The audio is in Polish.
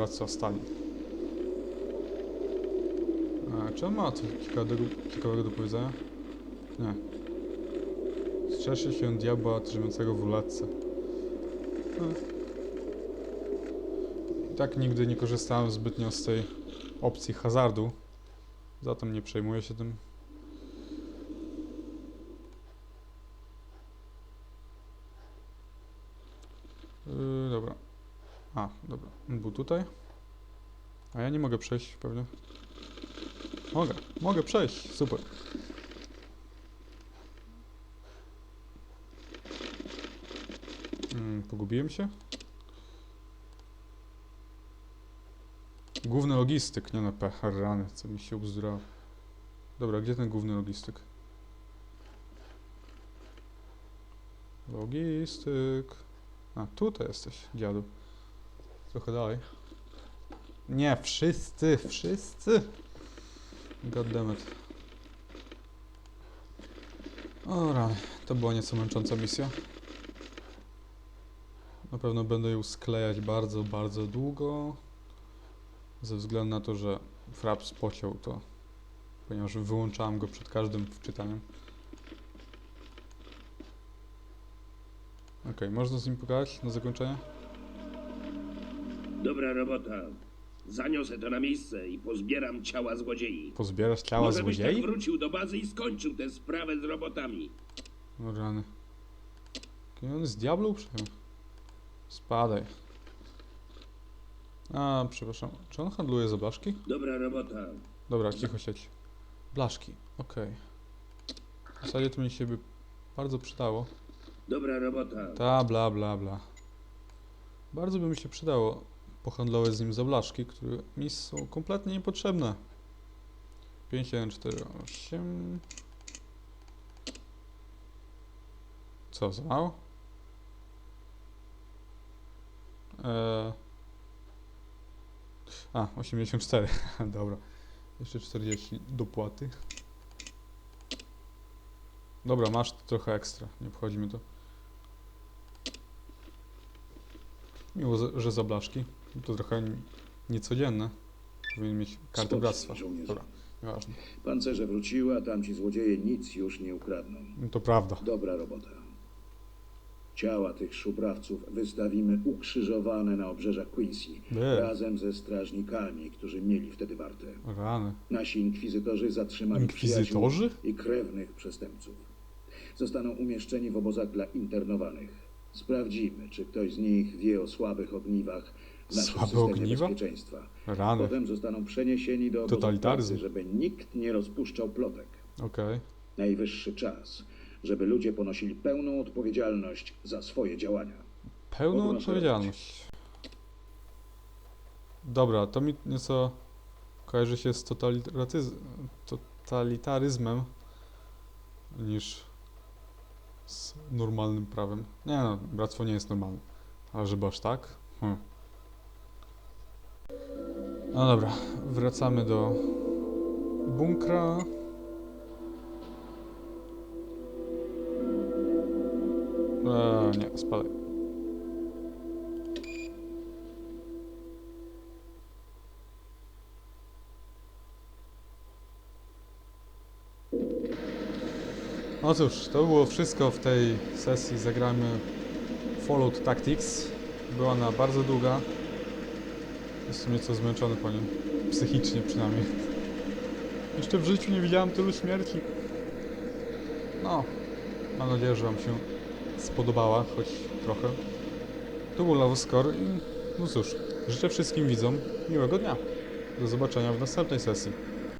Bractwa Stali. A, czy on ma coś ciekawego, do powiedzenia? Nie. Strzeszy się diabła drzemiącego w ulatce. No. I tak nigdy nie korzystałem zbytnio z tej opcji hazardu. Zatem nie przejmuję się tym. Yy. A, dobra. On był tutaj. A ja nie mogę przejść pewnie. Mogę, mogę przejść. Super. Mm, pogubiłem się? Główny logistyk, nie na P. Rany, co mi się ubzdurało. Dobra, gdzie ten główny logistyk? Logistyk. A, tutaj jesteś, dziadu. Trochę dalej. Nie, wszyscy, wszyscy. Goddammit. O rany, to była nieco męcząca misja. Na pewno będę ją sklejać bardzo, bardzo długo. Ze względu na to, że Fraps pociął to, ponieważ wyłączałem go przed każdym wczytaniem. Okej, można z nim pogadać na zakończenie? Dobra robota. Zaniosę to na miejsce i pozbieram ciała złodziei. Pozbierasz ciała Może byś tak złodziei? wrócił do bazy i skończył tę sprawę z robotami. O rany. Jaki on z diablu przejął? Spadaj. A, przepraszam. Czy on handluje za blaszki? Dobra robota. Dobra, cicho sieć. Blaszki, okej. W zasadzie to mi się by bardzo przydało. Dobra robota. Ta, bla, bla, bla. Bardzo by mi się przydało pohandlować z nim za blaszki, które mi są kompletnie niepotrzebne. 5, 1, 4, 8. Co, za mało? Eee... A, 84, dobra. Jeszcze 40 dopłaty. Dobra, masz trochę ekstra, nie obchodzi mnie to. Miło, że za blaszki. To trochę niecodzienne. Powinien mieć kartę bractwa. żołnierzu. Dobra, nieważne. Pancerze wróciły, a tamci złodzieje nic już nie ukradną. No To prawda. Dobra robota. Ciała tych szubrawców wystawimy ukrzyżowane na obrzeżach Quincy, Nie. razem ze strażnikami, którzy mieli wtedy wartę. Rany. Nasi inkwizytorzy zatrzymali przyjaciół Inkwizytorzy? i krewnych przestępców. Zostaną umieszczeni w obozach dla internowanych. Sprawdzimy, czy ktoś z nich wie o słabych ogniwach w naszym Słabe systemie ogniwa? bezpieczeństwa. Rany. Potem zostaną przeniesieni do obozów Totalitaryzm. pracy, żeby nikt nie rozpuszczał plotek. Okej. Najwyższy czas, żeby ludzie ponosili pełną odpowiedzialność za swoje działania. Pełną Mogą odpowiedzialność. Dobra, to mi nieco kojarzy się z totalitaryz- totalitaryzmem niż z normalnym prawem. Nie no, bractwo nie jest normalne. Ale żeby aż tak? Hm. No dobra, wracamy do bunkra. Eee, nie, spadaj. No cóż, to było wszystko w tej sesji. Zagramy Fallout Tactics. Była ona bardzo długa. Jestem nieco zmęczony po nim. Psychicznie przynajmniej. Jeszcze w życiu nie widziałem tylu śmierci. No, mam nadzieję, że Wam się spodobała, choć trochę. To był Lawoscore i no cóż, życzę wszystkim widzom miłego dnia. Do zobaczenia w następnej sesji.